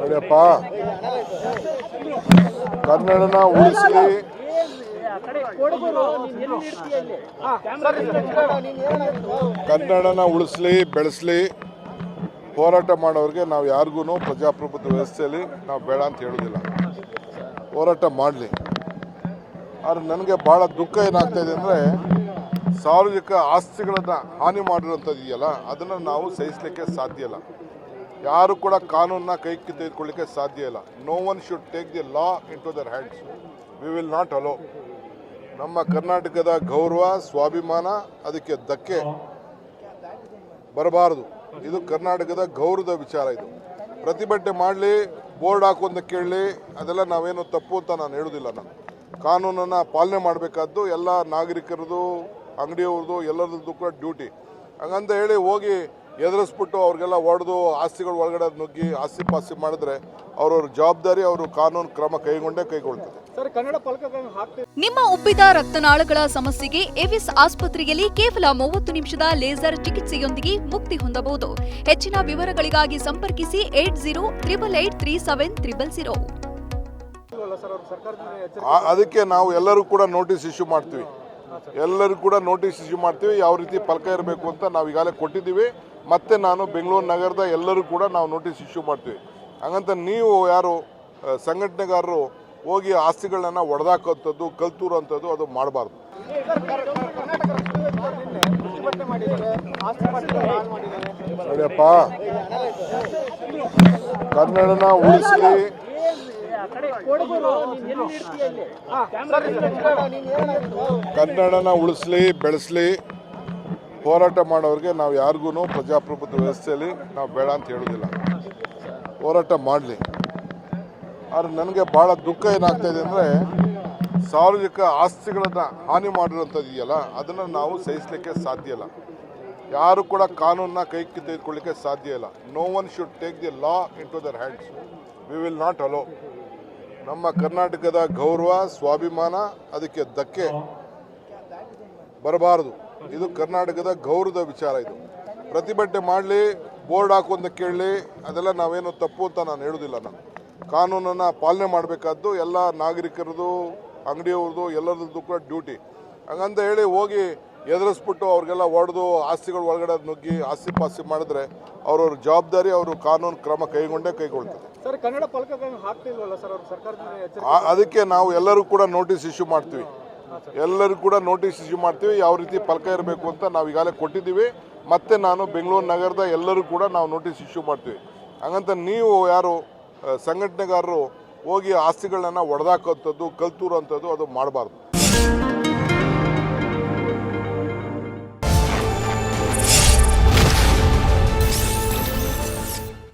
ನೋಡಿಯಪ್ಪ ಕನ್ನಡನ ಉಳಿಸಿ. ಕನ್ನಡನ ಉಳಿಸ್ಲಿ, ಬೆಳೆಸ್ಲಿ. ಹೋರಾಟ ಮಾಡೋರಿಗೆ ನಾವು ಯಾರಿಗೂ ಪ್ರಜಾಪ್ರಭುತ್ವ ವ್ಯವಸ್ಥೆಯಲ್ಲಿ ನಾವು ಬೇಡ ಅಂತ ಹೇಳೋದಿಲ್ಲ. ಹೋರಾಟ ಮಾಡಲಿ. ಆದರೆ ನನಗೆ ಭಾಳ ದುಃಖ ಏನಾಗ್ತಾ ಇದೆ ಅಂದರೆ ಸಾರ್ವಜನಿಕ ಆಸ್ತಿಗಳನ್ನು ಹಾನಿ ಮಾಡಿರುವಂಥದ್ದು ಇದೆಯಲ್ಲ, ಅದನ್ನು ನಾವು ಸಹಿಸಲಿಕ್ಕೆ ಸಾಧ್ಯ ಇಲ್ಲ. ಯಾರು ಕೂಡ ಕಾನೂನನ್ನ ಕೈಗೆ ತೆಗೆದುಕೊಳ್ಳಿಕ್ಕೆ ಸಾಧ್ಯ ಇಲ್ಲ. No one should take the law into their hands we will not allow ನಮ್ಮ ಕರ್ನಾಟಕದ ಗೌರವ, ಸ್ವಾಭಿಮಾನ ಅದಕ್ಕೆ ಧಕ್ಕೆ ಬರಬಾರದು. ಇದು ಕರ್ನಾಟಕದ ಗೌರವದ ವಿಚಾರ ಇದು. ಪ್ರತಿಭಟನೆ ಮಾಡಲಿ, ಬೋರ್ಡ್ ಹಾಕು ಅಂತ ಕೇಳಲಿ, ಅದೆಲ್ಲ ನಾವೇನು ತಪ್ಪು ಅಂತ ನಾನು ಹೇಳೋದಿಲ್ಲ ನಾನು. ಕಾನೂನನ್ನು ಪಾಲನೆ ಮಾಡಬೇಕಾದ್ದು ಎಲ್ಲ ನಾಗರಿಕರದು ಅಂಗಡಿಯವ್ರದ್ದು ಎಲ್ಲರದ್ದು ಕೂಡ ಡ್ಯೂಟಿ. ಹಂಗಂತ ಹೇಳಿ ಹೋಗಿ ಎದುರಿಸ್ಬಿಟ್ಟು ಅವ್ರಿಗೆಲ್ಲ ಹೊಡೆದು ಆಸ್ತಿಗಳು ಒಳಗಡೆ ನುಗ್ಗಿ ಆಸ್ತಿ ಪಾಸ್ತಿ ಮಾಡಿದ್ರೆ ಅವ್ರವ್ರ ಜವಾಬ್ದಾರಿ ಅವರು ಕಾನೂನು ಕ್ರಮ ಕೈಗೊಂಡೇ ಕೈಗೊಳ್ತಾರೆ ನಿಮ್ಮ ಉಬ್ಬಿದ ರಕ್ತನಾಳಗಳ ಸಮಸ್ಯೆಗೆ ಎವಿಸ್ ಆಸ್ಪತ್ರೆಯಲ್ಲಿ ಕೇವಲ ಮೂವತ್ತು ನಿಮಿಷದ ಲೇಸರ್ ಚಿಕಿತ್ಸೆಯೊಂದಿಗೆ ಮುಕ್ತಿ ಹೊಂದಬಹುದು. ಹೆಚ್ಚಿನ ವಿವರಗಳಿಗಾಗಿ ಸಂಪರ್ಕಿಸಿ eight zero triple eight three seven triple zero. ಅದಕ್ಕೆ ನಾವು ಎಲ್ಲರೂ ಕೂಡ ನೋಟಿಸ್ ಇಶ್ಯೂ ಮಾಡ್ತೀವಿ. ಎಲ್ಲರೂ ಕೂಡ ನೋಟಿಸ್ ಇಶ್ಯೂ ಮಾಡ್ತೀವಿ. ಯಾವ ರೀತಿ ಫಲಕ ಇರಬೇಕು ಅಂತ ನಾವು ಈಗಾಗಲೇ ಕೊಟ್ಟಿದ್ದೀವಿ. ಮತ್ತೆ ನಾನು ಬೆಂಗಳೂರು ನಗರದ ಎಲ್ಲರೂ ಕೂಡ ನಾವು ನೋಟಿಸ್ ಇಶ್ಯೂ ಮಾಡ್ತೀವಿ. ಹಾಗಂತ ನೀವು ಯಾರು ಸಂಘಟನೆಗಾರರು ಹೋಗಿ ಆಸ್ತಿಗಳನ್ನ ಒಡೆದಾಕೋಂಥದ್ದು ಕಲ್ತೂರೋಂಥದ್ದು ಅದು ಮಾಡಬಾರ್ದು. ನೋಡಿಯಪ್ಪ ಕನ್ನಡನ ಉಳಿಸ್ಲಿ ಕನ್ನಡನ ಉಳಿಸ್ಲಿ, ಬೆಳೆಸ್ಲಿ, ಹೋರಾಟ ಮಾಡೋರಿಗೆ ನಾವು ಯಾರಿಗೂ ಪ್ರಜಾಪ್ರಭುತ್ವ ವ್ಯವಸ್ಥೆಯಲ್ಲಿ ನಾವು ಬೇಡ ಅಂತ ಹೇಳೋದಿಲ್ಲ. ಹೋರಾಟ ಮಾಡಲಿ. ಆದರೆ ನನಗೆ ಭಾಳ ದುಃಖ ಏನಾಗ್ತಾ ಇದೆ ಅಂದರೆ ಸಾರ್ವಜನಿಕ ಆಸ್ತಿಗಳನ್ನು ಹಾನಿ ಮಾಡಿರುವಂಥದ್ದು ಇದೆಯಲ್ಲ, ಅದನ್ನು ನಾವು ಸಹಿಸಲಿಕ್ಕೆ ಸಾಧ್ಯ ಇಲ್ಲ. ಯಾರು ಕೂಡ ಕಾನೂನನ್ನ ಕೈ ತೆಗೆದುಕೊಳ್ಳಿಕ್ಕೆ ಸಾಧ್ಯ ಇಲ್ಲ. No one should take the law into their hands we will not allow ನಮ್ಮ ಕರ್ನಾಟಕದ ಗೌರವ, ಸ್ವಾಭಿಮಾನ ಅದಕ್ಕೆ ಧಕ್ಕೆ ಬರಬಾರದು. ಇದು ಕರ್ನಾಟಕದ ಗೌರವದ ವಿಚಾರ ಇದು. ಪ್ರತಿಭಟನೆ ಮಾಡಲಿ, ಬೋರ್ಡ್ ಹಾಕು ಅಂತ ಕೇಳಲಿ, ಅದೆಲ್ಲ ನಾವೇನು ತಪ್ಪು ಅಂತ ನಾನು ಹೇಳೋದಿಲ್ಲ ನಾನು. ಕಾನೂನನ್ನು ಪಾಲನೆ ಮಾಡಬೇಕಾದ್ದು ಎಲ್ಲ ನಾಗರಿಕರದು ಅಂಗಡಿಯವ್ರದ್ದು, ಎಲ್ಲರದ್ದು ಕೂಡ ಡ್ಯೂಟಿ. ಹಂಗಂತ ಹೇಳಿ ಹೋಗಿ ಎದುರಿಸ್ಬಿಟ್ಟು ಅವ್ರಿಗೆಲ್ಲ ಹೊಡೆದು ಆಸ್ತಿಗಳ ಒಳಗಡೆ ನುಗ್ಗಿ ಆಸ್ತಿ ಪಾಸ್ತಿ ಮಾಡಿದ್ರೆ ಅವ್ರವ್ರ ಜವಾಬ್ದಾರಿ ಅವರು ಕಾನೂನು ಕ್ರಮ ಕೈಗೊಂಡೇ ಕೈಗೊಳ್ತಾರೆ ಅದಕ್ಕೆ ನಾವು ಎಲ್ಲರೂ ಕೂಡ ನೋಟಿಸ್ ಇಶ್ಯೂ ಮಾಡ್ತೀವಿ. ಎಲ್ಲರೂ ಕೂಡ ನೋಟಿಸ್ ಇಶ್ಯೂ ಮಾಡ್ತೀವಿ. ಯಾವ ರೀತಿ ಫಲಕ ಇರಬೇಕು ಅಂತ ನಾವು ಈಗಾಗಲೇ ಕೊಟ್ಟಿದ್ದೀವಿ. ಮತ್ತೆ ನಾನು ಬೆಂಗಳೂರು ನಗರದ ಎಲ್ಲರೂ ಕೂಡ ನಾವು ನೋಟಿಸ್ ಇಶ್ಯೂ ಮಾಡ್ತೀವಿ. ಹಾಗಂತ ನೀವು ಯಾರು ಸಂಘಟನೆಗಾರರು ಹೋಗಿ ಆಸ್ತಿಗಳನ್ನ ಒಡೆದಾಕೋಂಥದ್ದು ಕಲ್ತೂರೋಂಥದ್ದು ಅದು ಮಾಡಬಾರ್ದು.